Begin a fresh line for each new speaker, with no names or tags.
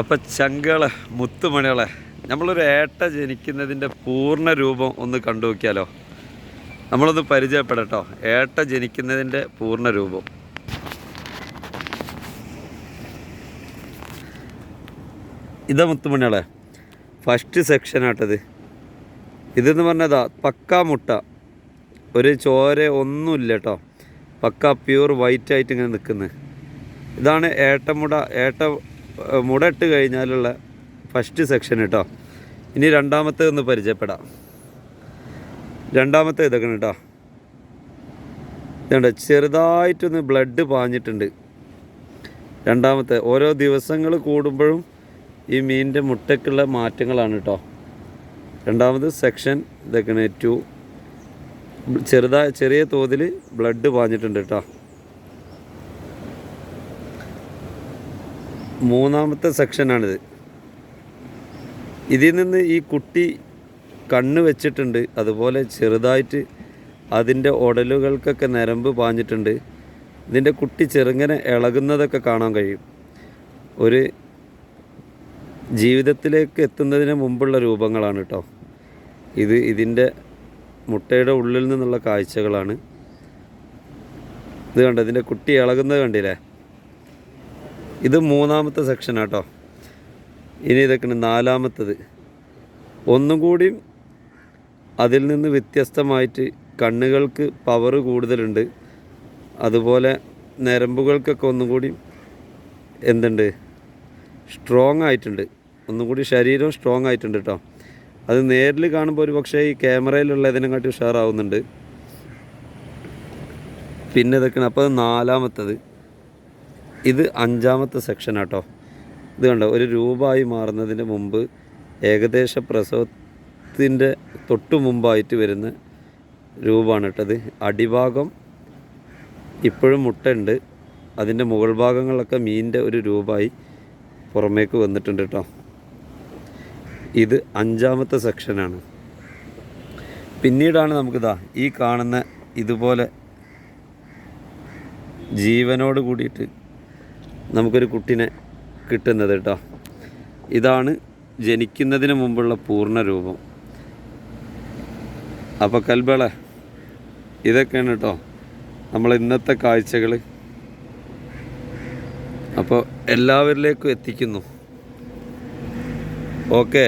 അപ്പം ചങ്കളെ മുത്തുമണികളെ നമ്മളൊരു ഏട്ട ജനിക്കുന്നതിന്റെ പൂർണ രൂപം ഒന്ന് കണ്ടു നോക്കിയാലോ നമ്മളൊന്ന് പരിചയപ്പെടട്ടോ. ഏട്ട ജനിക്കുന്നതിന്റെ പൂർണ രൂപം. ഇതാ മുത്തുമണികളെ ഫസ്റ്റ് സെക്ഷനാട്ടത് ഇതെന്ന് പറഞ്ഞതാ പക്കാ മുട്ട. ഒരു ചോര ഒന്നുമില്ല കേട്ടോ പക്ക പ്യൂർ വൈറ്റ് ആയിട്ട് ഇങ്ങനെ നിൽക്കുന്നത് ഇതാണ് ഏട്ടമുട ഏട്ട മുട ഇട്ട് കഴിഞ്ഞാലുള്ള ഫസ്റ്റ് സെക്ഷൻ കേട്ടോ ഇനി രണ്ടാമത്തെ ഒന്ന് പരിചയപ്പെടാം. രണ്ടാമത്തെ ഇതൊക്കെ കേട്ടോ ഇതുണ്ട്. ചെറുതായിട്ടൊന്ന് ബ്ലഡ് പാഞ്ഞിട്ടുണ്ട്. രണ്ടാമത്തെ ഓരോ ദിവസങ്ങൾ കൂടുമ്പോഴും ഈ മീനിന്റെ മുട്ടയ്ക്കുള്ള മാറ്റങ്ങളാണ് കേട്ടോ രണ്ടാമത് സെക്ഷൻ ഇതൊക്കെയാണ് ടു ചെറുതായ ചെറിയ തോതിൽ ബ്ലഡ് പാഞ്ഞിട്ടുണ്ട് കേട്ടോ മൂന്നാമത്തെ സെക്ഷനാണിത്. ഇതിൽ നിന്ന് ഈ കുട്ടി കണ്ണ് വെച്ചിട്ടുണ്ട്. അതുപോലെ ചെറുതായിട്ട് അതിന്റെ ഉടലുകൾക്കൊക്കെ നരമ്പ് പാഞ്ഞിട്ടുണ്ട്. ഇതിന്റെ കുട്ടി ചെറുങ്ങനെ ഇളകുന്നതൊക്കെ കാണാൻ കഴിയും. ഒരു ജീവിതത്തിലേക്ക് എത്തുന്നതിന് മുമ്പുള്ള രൂപങ്ങളാണ് കേട്ടോ ഇത് ഇതിന്റെ മുട്ടയുടെ ഉള്ളിൽ നിന്നുള്ള കാഴ്ചകളാണ്. ഇത് കണ്ടോ? ഇതിന്റെ കുട്ടി ഇളകുന്നത് കണ്ടില്ലേ? ഇത് മൂന്നാമത്തെ സെക്ഷൻ ആട്ടോ. ഇനി ഇതൊക്കെയാണ് നാലാമത്തത്. ഒന്നും കൂടിയും അതിൽ നിന്ന് വ്യത്യസ്തമായിട്ട് കണ്ണുകൾക്ക് പവർ കൂടുതലുണ്ട്. അതുപോലെ നരമ്പുകൾക്കൊക്കെ ഒന്നും കൂടി എന്തുണ്ട്? സ്ട്രോങ് ആയിട്ടുണ്ട്. ഒന്നും കൂടി ശരീരം സ്ട്രോങ് ആയിട്ടുണ്ട് കേട്ടോ അത് നേരിൽ കാണുമ്പോൾ ഒരു പക്ഷേ ഈ ക്യാമറയിലുള്ള ഇതിനെക്കാട്ടി ഉഷാറാവുന്നുണ്ട്. പിന്നെ ഇതൊക്കെയാണ് അപ്പോൾ നാലാമത്തത്. ഇത് അഞ്ചാമത്തെ സെക്ഷൻ ആട്ടോ. ഇത് കണ്ടോ ഒരു രൂപമായി മാറുന്നതിന് മുമ്പ് ഏകദേശ പ്രസവത്തിന്റെ തൊട്ടു മുമ്പായിട്ട് വരുന്ന രൂപമാണ് ഇട്ടത് അടിഭാഗം ഇപ്പോഴും മുട്ടയുണ്ട്. അതിന്റെ മുകൾ ഭാഗങ്ങളൊക്കെ മീനിന്റെ ഒരു രൂപമായി പുറമേക്ക് വന്നിട്ടുണ്ട് കേട്ടോ. ഇത് അഞ്ചാമത്തെ സെക്ഷനാണ് പിന്നീടാണ് നമുക്കിതാ ഈ കാണുന്ന ഇതുപോലെ ജീവനോട് കൂടിയിട്ട് നമുക്കൊരു കുട്ടിനെ കിട്ടുന്നത് കേട്ടോ ഇതാണ് ജനിക്കുന്നതിന് മുമ്പുള്ള പൂർണ രൂപം. അപ്പോൾ കൽബള ഇതൊക്കെയാണ് കേട്ടോ നമ്മൾ ഇന്നത്തെ കാഴ്ചകൾ അപ്പോൾ എല്ലാവരിലേക്കും എത്തിക്കുന്നു. ഓക്കെ.